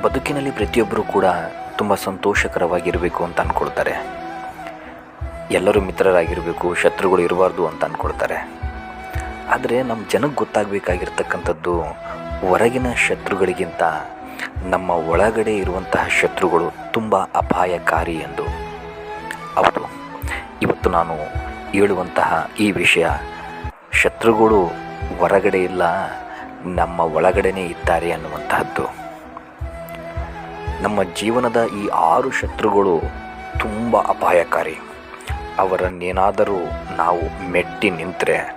ಬದುಕಿನಲ್ಲಿ ಪ್ರತಿಯೊಬ್ಬರೂ ಕೂಡ ತುಂಬ ಸಂತೋಷಕರವಾಗಿರಬೇಕು ಅಂತ ಅಂದ್ಕೊಳ್ತಾರೆ ಎಲ್ಲರೂ ಮಿತ್ರರಾಗಿರಬೇಕು, ಶತ್ರುಗಳು ಇರಬಾರ್ದು ಅಂತ ಅಂದ್ಕೊಳ್ತಾರೆ ಆದರೆ ನಮ್ಮ ಜನಕ್ಕೆ ಗೊತ್ತಾಗಬೇಕಾಗಿರ್ತಕ್ಕಂಥದ್ದು ಹೊರಗಿನ ಶತ್ರುಗಳಿಗಿಂತ ನಮ್ಮ ಒಳಗಡೆ ಇರುವಂತಹ ಶತ್ರುಗಳು ತುಂಬ ಅಪಾಯಕಾರಿ ಎಂದು. ಹೌದು. ಇವತ್ತು ನಾನು ಹೇಳುವಂತಹ ಈ ವಿಷಯ, ಶತ್ರುಗಳು ಹೊರಗಡೆ ಇಲ್ಲ, ನಮ್ಮ ಒಳಗಡೆನೇ ಇದ್ದಾರೆ ಅನ್ನುವಂತಹದ್ದು. ನಮ್ಮ ಜೀವನದ ಈ ಆರು ಶತ್ರುಗಳು ತುಂಬ ಅಪಾಯಕಾರಿ. ಅವರನ್ನೇನಾದರೂ ನಾವು ಮೆಟ್ಟಿ ನಿಂತರೆ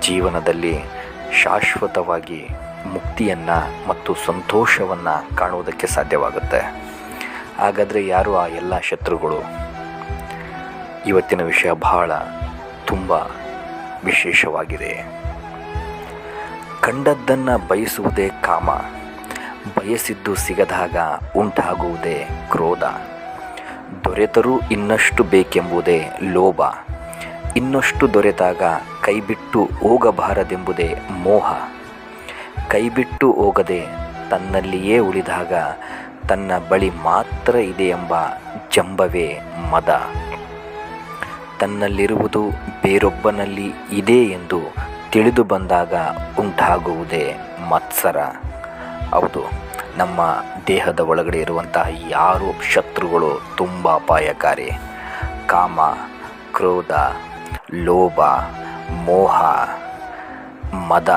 ಜೀವನದಲ್ಲಿ ಶಾಶ್ವತವಾಗಿ ಮುಕ್ತಿಯನ್ನು ಮತ್ತು ಸಂತೋಷವನ್ನು ಕಾಣುವುದಕ್ಕೆ ಸಾಧ್ಯವಾಗುತ್ತೆ. ಹಾಗಾದರೆ ಯಾರು ಆ ಎಲ್ಲ ಶತ್ರುಗಳು? ಇವತ್ತಿನ ವಿಷಯ ಬಹಳ ತುಂಬ ವಿಶೇಷವಾಗಿದೆ. ಕಂಡದ್ದನ್ನು ಬಯಸುವುದೇ ಕಾಮ. ಬಯಸಿದ್ದು ಸಿಗದಾಗ ಉಂಟಾಗುವುದೇ ಕ್ರೋಧ. ದೊರೆತರೂ ಇನ್ನಷ್ಟು ಬೇಕೆಂಬುದೇ ಲೋಭ. ಇನ್ನಷ್ಟು ದೊರೆತಾಗ ಕೈಬಿಟ್ಟು ಹೋಗಬಾರದೆಂಬುದೇ ಮೋಹ. ಕೈಬಿಟ್ಟು ಹೋಗದೆ ತನ್ನಲ್ಲಿಯೇ ಉಳಿದಾಗ ತನ್ನ ಬಳಿ ಮಾತ್ರ ಇದೆ ಎಂಬ ಜಂಬವೇ ಮದ. ತನ್ನಲ್ಲಿರುವುದು ಬೇರೊಬ್ಬನಲ್ಲಿ ಇದೆ ಎಂದು ತಿಳಿದು ಬಂದಾಗ ಉಂಟಾಗುವುದೇ ಮತ್ಸರ. ಹೌದು, ನಮ್ಮ ದೇಹದ ಒಳಗಡೆ ಇರುವಂತಹ ಯಾರು ಶತ್ರುಗಳು ತುಂಬ ಅಪಾಯಕಾರಿ. ಕಾಮ, ಕ್ರೋಧ, ಲೋಭ, ಮೋಹ, ಮದ,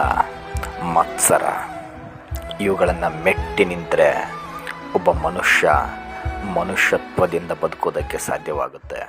ಮತ್ಸರ, ಇವುಗಳನ್ನು ಮೆಟ್ಟಿ ನಿಂತರೆ ಒಬ್ಬ ಮನುಷ್ಯ ಮನುಷ್ಯತ್ವದಿಂದ ಬದುಕೋದಕ್ಕೆ ಸಾಧ್ಯವಾಗುತ್ತೆ.